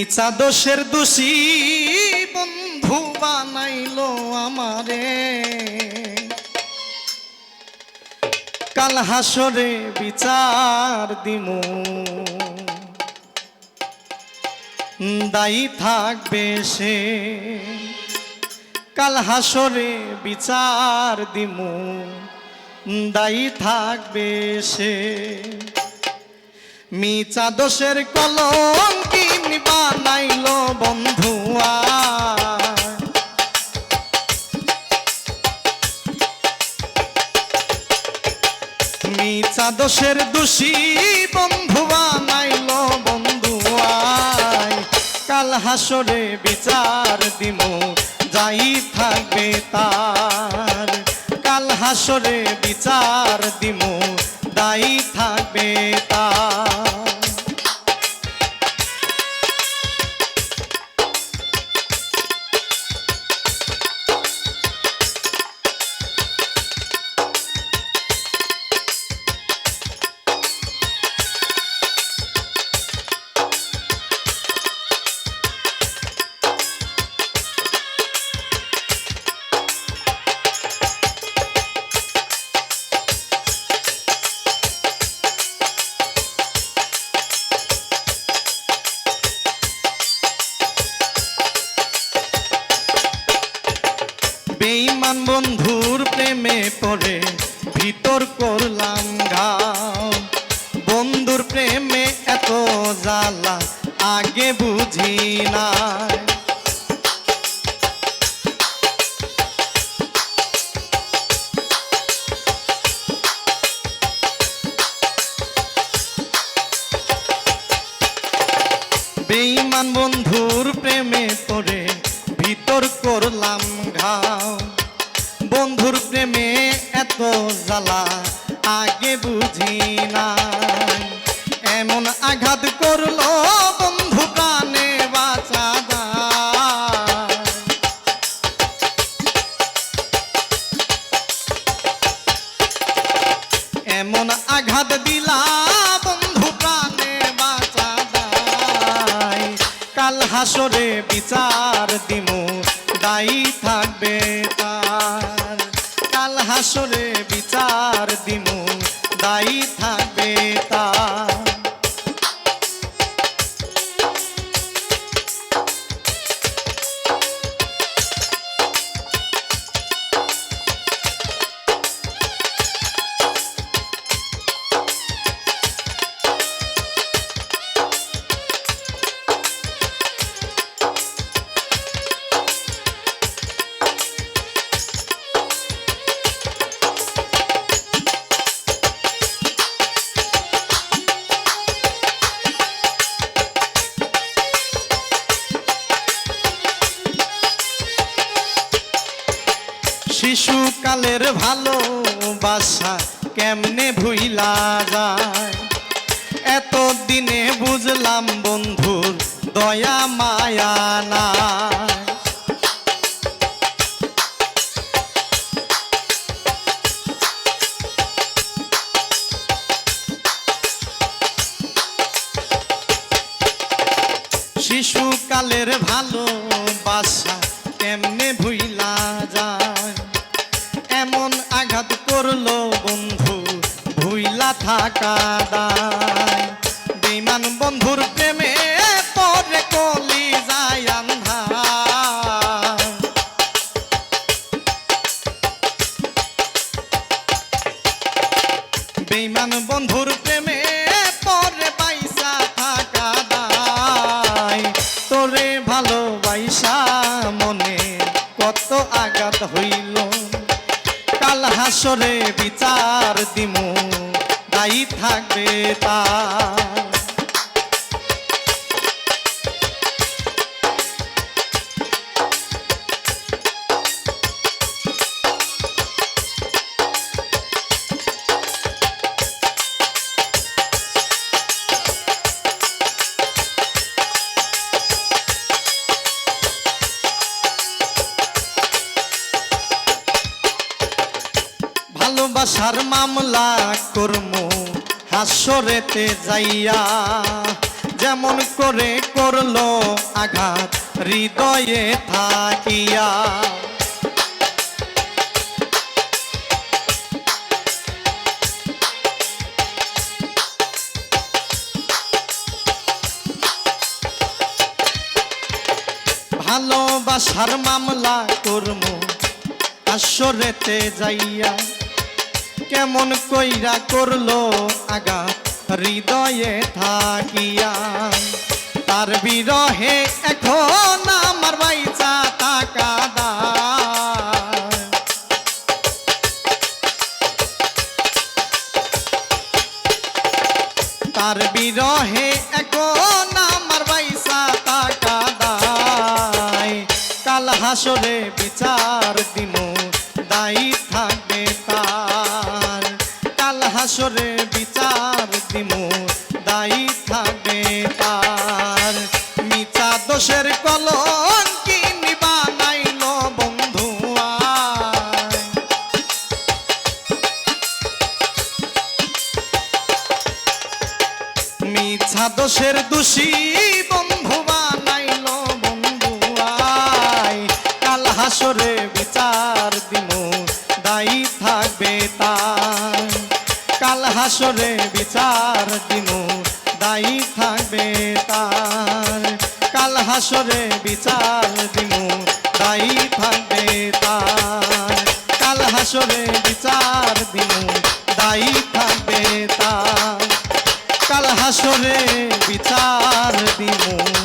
মিছা দোষের দোষী বন্ধু বানাইলো আমারে। কাল হাসরে বিচার দিমু। দায়ী থাকবে সে। কাল হাসরে বিচার দিমু। দায়ী থাকবে সে। মিচা দোষের কলঙ্কিন বন্ধুয়া। দোষের দোষী বন্ধু বানাইল বন্ধুয়াই কাল হাসরে বিচার দিমু, যাই থাকবে তার। কাল হাসরে বিচার দিমু দায়ী থাকবে তার। প্রেমে ভিতর করলাম ঘাও বন্ধুর প্রেমে এত জ্বালা, আগে বুঝি না। বেঈমান বন্ধুর প্রেমে পড়ে ভিতর করলাম ঘাও বন্ধুর প্রেমে এত জ্বালা আগে বুঝি না। এমন আঘাত করল বন্ধু প্রাণে বাঁচা এমন আঘাত দিলা বন্ধু প্রাণে বাঁচা কাল হাসরে বিচার দিমু, দায়ী থাকবে তার। কাল হাসরে বিচার দিমু দায়ী থাকবে তার। শিশুকালের ভালোবাসা কেমনে ভুইলা যায়? এত দিনে বুঝলাম বন্ধুর দয়া, মায়া না শিশুকালের ভালোবাসা কেমনে ভুইলা যায়? থাকা দায়। বেমান বন্ধুর প্রেমে পরে কলি যায় আন্ধা বেইমান বন্ধুর প্রেমে পরে পয়সা থাকা দায়। তোরে ভালোবাসা মনে কত আঘাত হইল। কাল হাসরে বিচার দিমু। থাকবে তার। ভালোবাসার মামলা কর্ম, হাসরেতে যাইয়া। যেমন করে করল আঘাত, হৃদয়ে থাকিয়া। ভালোবাসার মামলা করম আসরেতে যাইয়া। কেমন কইরা করল আগা হৃদয়ে থাকিয়া। তার বিরহে এখন আমার বাইচা টাকা দায় তার বিরহে এখন আমার বাইসা টাকা দায় কাল হাসরে বিচার দিমু, দায়ী কাল হাসরে বিচার দিমু, দায়ী থাকবে তার মিছা দোষের আয়। দোষের দোষী বন্ধু বানাইল বন্ধু আয় কাল হাসরে হাসরে বিচার দিমু দায়ী থাকবে তার। কাল হাসরে বিচার দিমু দায়ী থাকবে তার। কাল হাসরে বিচার দিমু দায়ী থাকবে তার। কাল হাসরে বিচার দিমু